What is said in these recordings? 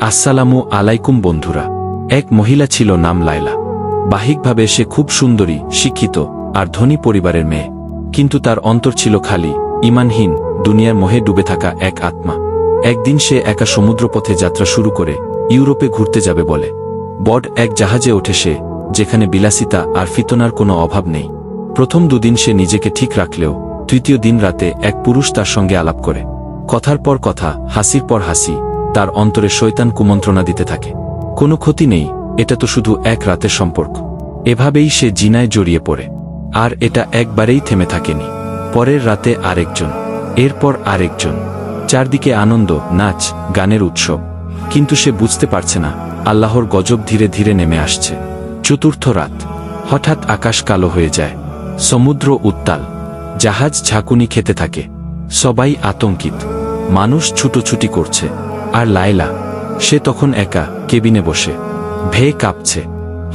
আসসালামু আলাইকুম বন্ধুরা। এক মহিলা ছিল নাম লায়লা। বাহিকভাবে সে খুব সুন্দরী, শিক্ষিত আর ধনী পরিবারের মেয়ে। কিন্তু তার অন্তর ছিল খালি, ইমানহীন, দুনিয়ার মোহে ডুবে থাকা এক আত্মা। একদিন সে একা সমুদ্রপথে যাত্রা শুরু করে, ইউরোপে ঘুরতে যাবে বলে। বড এক জাহাজে ওঠে সে, যেখানে বিলাসিতা আর ফিতনার কোনো অভাব নেই। প্রথম দুদিন সে নিজেকে ঠিক রাখলেও, তৃতীয় দিন রাতে এক পুরুষ তার সঙ্গে আলাপ করে। কথার পর কথা, হাসির পর হাসি তার অন্তরে শৈতান কুমন্ত্রণা দিতে থাকে। কোনো ক্ষতি নেই, এটা তো শুধু এক রাতের সম্পর্ক। এভাবেই সে জিনায় জড়িয়ে পড়ে। আর এটা একবারেই থেমে থাকেনি। পরের রাতে আরেকজন, এরপর আরেকজন। চারদিকে আনন্দ, নাচ, গানের উৎসব। কিন্তু সে বুঝতে পারছে না, আল্লাহর গজব ধীরে ধীরে নেমে আসছে। চতুর্থ রাত, হঠাৎ আকাশ কালো হয়ে যায়। সমুদ্র উত্তাল, জাহাজ ঝাঁকুনি খেতে থাকে। সবাই আতঙ্কিত। মানুষ ছুটোছুটি করছে। আর লায়লা, সে তখন একা কেবিনে বসে, ভেয়ে কাঁপছে।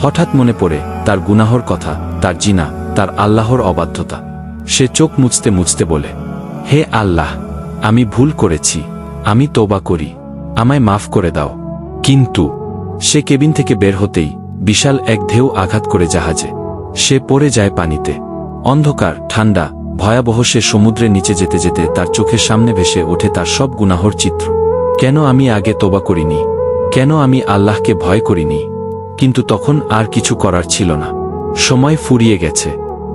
হঠাৎ মনে পড়ে, তার গুনাহর কথা, তার জিনা, তার আল্লাহর অবাধ্যতা। সে চোখ মুছতে মুছতে বলে, হে আল্লাহ, আমি ভুল করেছি, আমি তোবা করি, আমায় মাফ করে দাও। কিন্তু সে কেবিন থেকে বের হতেই বিশাল এক ঢেউ আঘাত করে জাহাজে। সে পড়ে যায় পানিতে। অন্ধকার, ঠান্ডা, ভয়াবহ সে সমুদ্রের নিচে যেতে যেতে তার চোখের সামনে ভেসে ওঠে তার সব গুনাহর চিত্র। কেন আমি আগে তোবা করিনি? কেন আমি আল্লাহকে ভয় করিনি? কিন্তু তখন আর কিছু করার ছিল না। সময় ফুরিয়ে গেছে।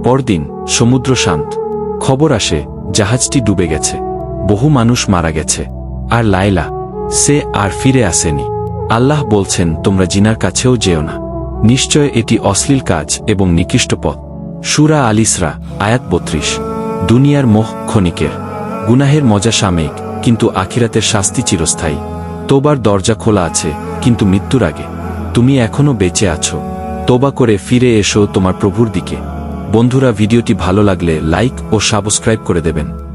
পরদিন সমুদ্র শান্ত। খবর আসে, জাহাজটি ডুবে গেছে। বহু মানুষ মারা গেছে। আর লায়লা, সে আর ফিরে আসেনি। আল্লাহ বলছেন, তোমরা জিনার কাছেও যেও না। নিশ্চয় এটি অশ্লীল কাজ এবং নিকৃষ্ট পথ। সুরা আলিসরা আয়াত বত্রিশ। দুনিয়ার মোহ ক্ষণিকের। গুনাহের মজা সাময়িক। কিন্তু আখিরাতের শাস্তি চিরস্থায়ী। তোবার দরজা খোলা আছে, কিন্তু মৃত্যুর আগে। তুমি এখনও বেঁচে আছো। তোবা করে ফিরে এসো তোমার প্রভুর দিকে। বন্ধুরা, ভিডিওটি ভালো লাগলে লাইক ও সাবস্ক্রাইব করে দেবেন।